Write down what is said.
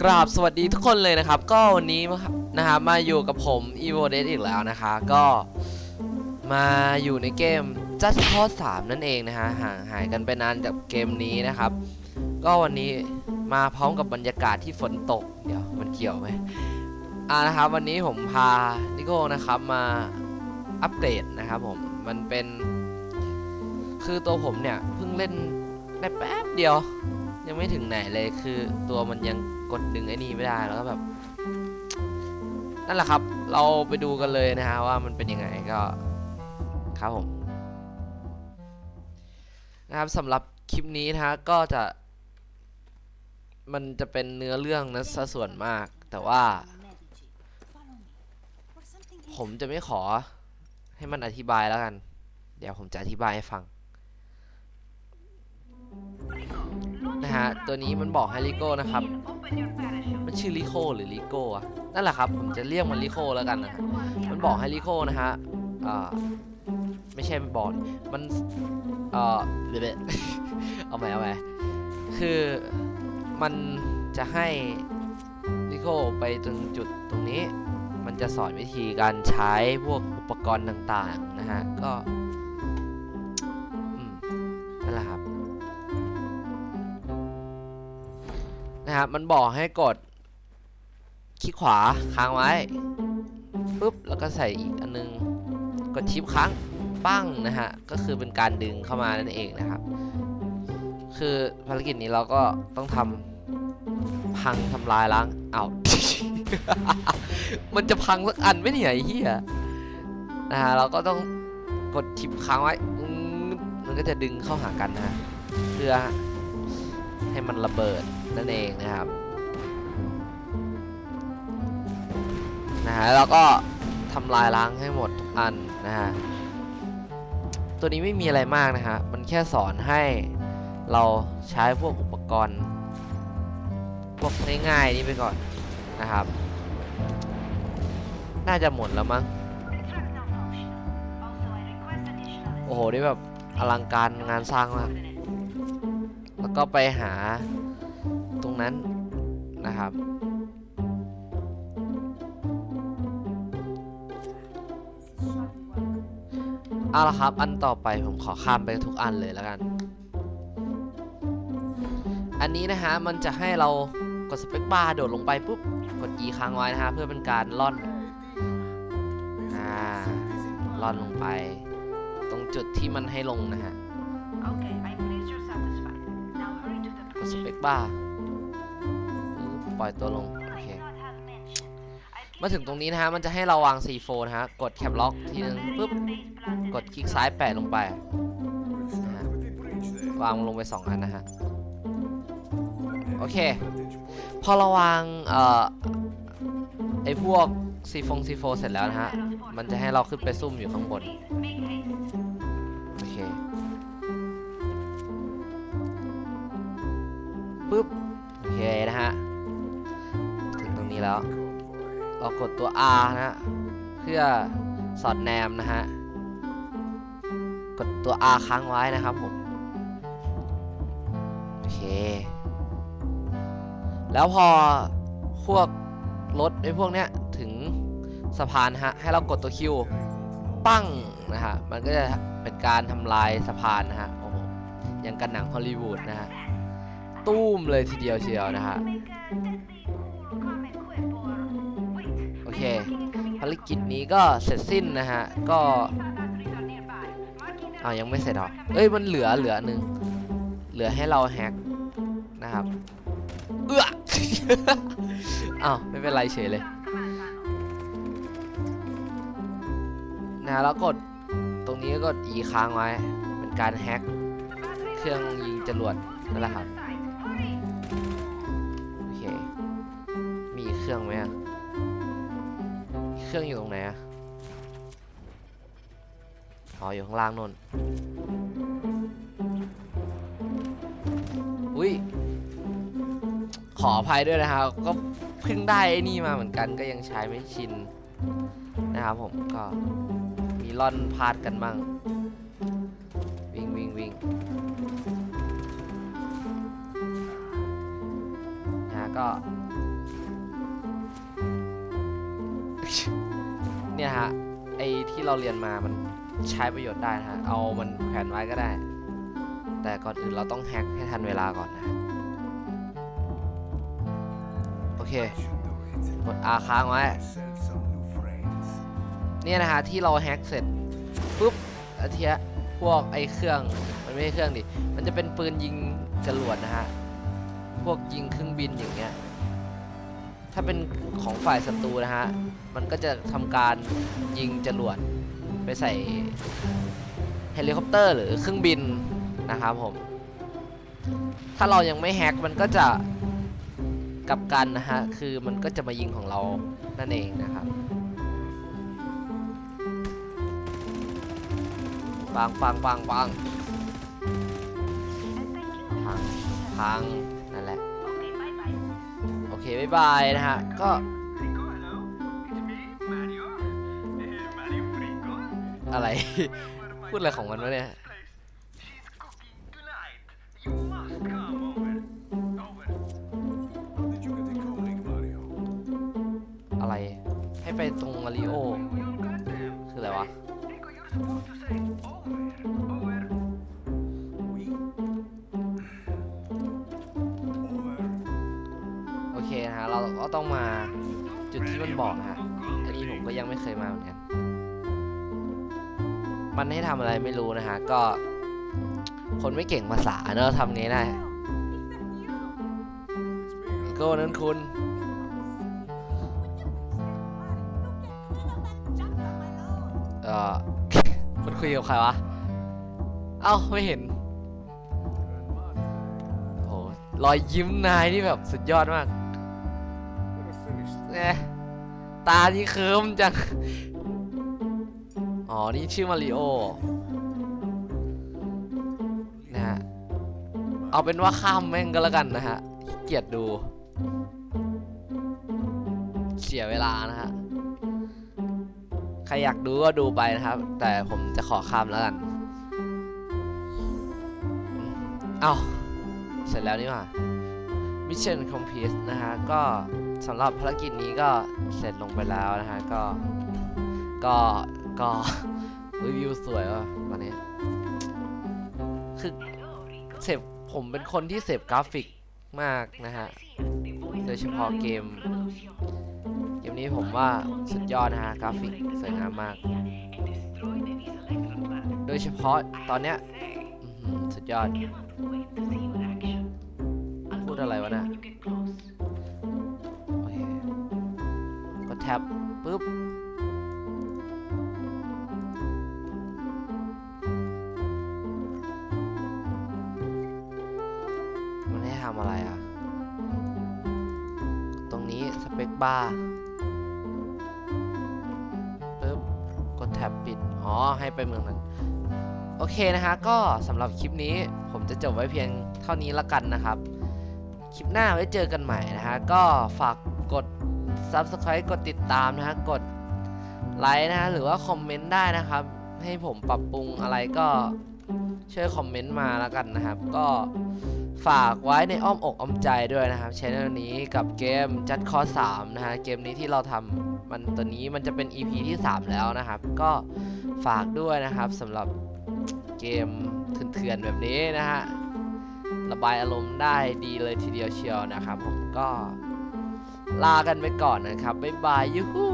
กราบสวัสดีทุกคนเลยนะครับ ก็วันนี้นะครับมาอยู่กับผม e v o d e อีกแล้วนะคะ ก็มาอยู่ในเกม Just Cause 3 นั่นเองนะฮะห่างหายกันไปนานจากเกมนี้นะครับ ก็วันนี้มาพร้อมกับบรรยากาศที่ฝนตก เดี๋ยวมันเกี่ยวไหมอ่านะครับวันนี้ผมพานิโก้นะครับมาอัปเกรดนะครับผมมันเป็นคือตัวผมเนี่ยเพิ่งเล่นได้แป๊บเดียว ยังไม่ถึงไหนเลยคือตัวมันยัง กดดึงไอ้นี่ไม่ได้แล้วก็แบบนั่นแหละครับ เราไปดูกันเลยนะฮะว่ามันเป็นยังไงก็ครับผมนะครับสำหรับคลิปนี้นะฮะก็จะ มันจะเป็นเนื้อเรื่องนะซะส่วนมาก แต่ว่า ผมจะไม่ขอให้มันอธิบายแล้วกัน เดี๋ยวผมจะอธิบายให้ฟังนะฮะตัวนี้มันบอกให้ลิโก้นะครับ มันชื่อลิโคหรือลิโก้อะนั่นแหละครับ ผมจะเรียกมันลิโคแล้วกันนะมันบอกให้ลิโกนะฮะอ่าไม่ใช่มันบอกมันเอ่อเดี๋ยวเอาใหม่เอาใหม่คือมันจะให้ลิโกไปตรงจุดตรงนี้ มันจะสอนวิธีการใช้พวกอุปกรณ์ต่างๆนะฮะ ก็นั่นแหละครับ นะครับมันบอกให้กดคลิกขวาค้างไว้ปุ๊บแล้วก็ใส่อีกอันนึงกดชิปค้างปั้งนะฮะก็คือเป็นการดึงเข้ามานั่นเองนะครับ คือภารกิจนี้เราก็ต้องทำพังทำลายล้างเอามันจะพังสักอันไม่เนี่ยเหี้ยนะฮะเราก็ต้องกดชิปค้างไว้มันก็จะดึงเข้าหากันนะฮะเพื่อ ให้มันระเบิดนั่นเองนะครับนะฮะแล้วก็ทำลายล้างให้หมดทุกอันนะฮะตัวนี้ไม่มีอะไรมากนะฮะมันแค่สอนให้เราใช้พวกอุปกรณ์พวกง่ายๆนี่ไปก่อนนะครับ น่าจะหมดแล้วมั้งโอ้โหนี่แบบอลังการงานสร้างมาก แล้วก็ไปหาตรงนั้นนะครับ เอาละครับ อันต่อไปผมขอข้ามไปทุกอันเลยแล้วกัน อันนี้นะฮะ มันจะให้เรากดสเปคบาร์โดดลงไปปุ๊บ กด E ค้างไว้นะฮะ เพื่อเป็นการล่อน อ่า ล่อนลงไป ตรงจุดที่มันให้ลงนะฮะ Okay, สเปคบาปล่อยตัวลง โอเค มาถึงตรงนี้นะฮะ มันจะให้เราวาง C4 นะฮะ กดแคปล็อกทีนึงปุ๊บ กดคลิกซ้ายแปะลงไปนะฮะวางลงไป 2 อันนะฮะ โอเค พอเราวาง เอ่อ ไอพวก C4 C4 เสร็จแล้วนะฮะ มันจะให้เราขึ้นไปซุ่มอยู่ข้างบน กดตัว R นะฮะเพื่อสอดแนมนะฮะกดตัว R ค้างไว้นะครับผมโอเค แล้วพอพวกรถไอ้พวกเนี้ยถึงสะพานฮะให้เรากดตัว Q ปั้งนะฮะมันก็จะเป็นการทำลายสะพานนะฮะโอ้โหยังกันหนังฮอลลีวูดนะฮะ ตู้มเลยทีเดียวเชียวนะฮะ เค ภารกิจนี้ก็เสร็จสิ้นนะฮะ ก็อ้าวยังไม่เสร็จหรอ เอ้ยมันเหลือเหลือหนึ่ง เหลือให้เราแฮกนะครับ เอื้ออ้าวไม่เป็นไรเฉยเลย นะแล้วกดตรงนี้ก็กด E ค้างไว้ เป็นการแฮกเครื่องยิงจรวดนั่นแหละครับ โอเค มีเครื่องไหมอะ รื่องอยู่ตรงไหนอะอ๋ออยู่ข้างล่างนนอุ้ยขออภัยด้วยนะครับ ก็เพิ่งได้ไอ้นี่มาเหมือนกันก็ยังใช้ไม่ชินนะครับผมก็มีล่อนพาดกันบ้างวิ่งวิ่งวิ่งนะก็ เนี่ยฮะไอที่เราเรียนมามันใช้ประโยชน์ได้นะฮะเอามันแขวนไว้ก็ได้ แต่ก่อนอื่นเราต้องแฮกให้ทันเวลาก่อนนะโอเคกด R ค้างไว้เนี่ยนะฮะที่เราแฮ็กเสร็จปุ๊บอาทียพวกไอเครื่องมันไม่ใช่เครื่องดิมันจะเป็นปืนยิงจรวดนะฮะพวกยิงเครื่องบินอย่างเงี้ย ถ้าเป็นของฝ่ายศัตรูนะฮะ มันก็จะทำการยิงจรวดไปใส่เฮลิคอปเตอร์หรือเครื่องบินนะครับผม ถ้าเรายังไม่แฮกมันก็จะกลับกันนะฮะ คือมันก็จะมายิงของเรานั่นเองนะครับปังปังปังปัง And thank you. พังพัง เคบายบายนะฮะ ก็อะไร พูดอะไรของมันวะเนี่ย อะไร ให้ไปตรงมาริโอ คืออะไรวะ ก็ต้องมาจุดที่มันบอกนะฮะอันนี้ผมก็ยังไม่เคยมาเหมือนกันมันให้ทำอะไรไม่รู้นะฮะ ก็ คนไม่เก่งภาษาเนอะทำไงได้ It's me. โก้นั้นคุณเอ่อมันคุยกับใครวะ เอ้า ไม่เห็นโหรอยยิ้มนายนี่แบบสุดยอดมาก We're finished. เนี่ยตานี่เคิมจัง อ๋อ นี่ชื่อมาริโอ นะฮะ เอาเป็นว่าข้ามแม่งก็แล้วกันนะฮะเกียจดู เสียเวลานะฮะ ใครอยากดูก็ดูไปนะครับ แต่ผมจะขอข้ามแล้วกัน เอ้าเสร็จแล้วนี่ว่า Mission Complete นะฮะ ก็ สำหรับภารกิจนี้ก็เสร็จลงไปแล้วนะฮะ ก็ ก็ก็รีวิวสวยว่ะวันนี้ คือเสพผมเป็นคนที่เสพกราฟิกมากนะฮะ โดยเฉพาะเกม เกมนี้ผมว่าสุดยอดนะฮะ กราฟิกสวยงามมาก โดยเฉพาะตอนเนี้ยสุดยอด พูดอะไรวะน่ะ แท็บปุ๊บมันให้ทำอะไรอะ ตรงนี้สเปคบาร์ปุ๊บกดแท็บปิด อ๋อ ให้ไปเมืองนั้น โอเคนะฮะก็สำหรับคลิปนี้ผมจะจบไว้เพียงเท่านี้ละกันนะครับ คลิปหน้าไว้เจอกันใหม่นะฮะก็ฝากกด Subscribe กดติดตามนะฮะกดไลค์นะฮะหรือว่าคอมเมนต์ได้นะครับ ให้ผมปรับปรุงอะไรก็ช่วยคอมเมนต์มาแล้วกันนะครับ ก็ฝากไว้ในอ้อมอกอ้อมใจด้วยนะครับช anel นี้กับเกม Just Cause 3นะฮะเกมนี้ที่เราทำมันตัวนี้มันจะเป็น EP ที่ 3 แล้วนะครับ ก็ฝากด้วยนะครับสำหรับเกมเถื่อนๆแบบนี้นะฮะระบายอารมณ์ได้ดีเลยทีเดียวเชียวนะครับผมก็ ลากันไปก่อนนะครับ บ๊ายบายยูฮู